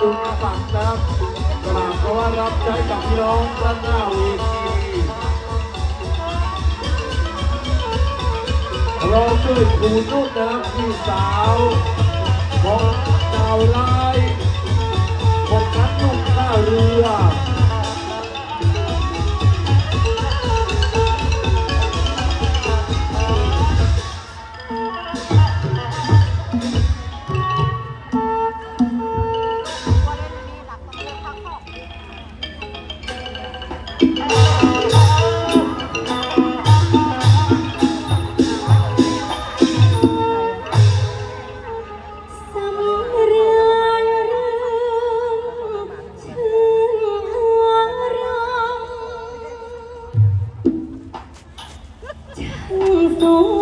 บุญศักดิ์ครับกราบเพราว่ารับใช้กับพี่น้องด้านหน้าเวทีรอตื่นครูนุ่นนะครับพี่สาวของดาวล่า through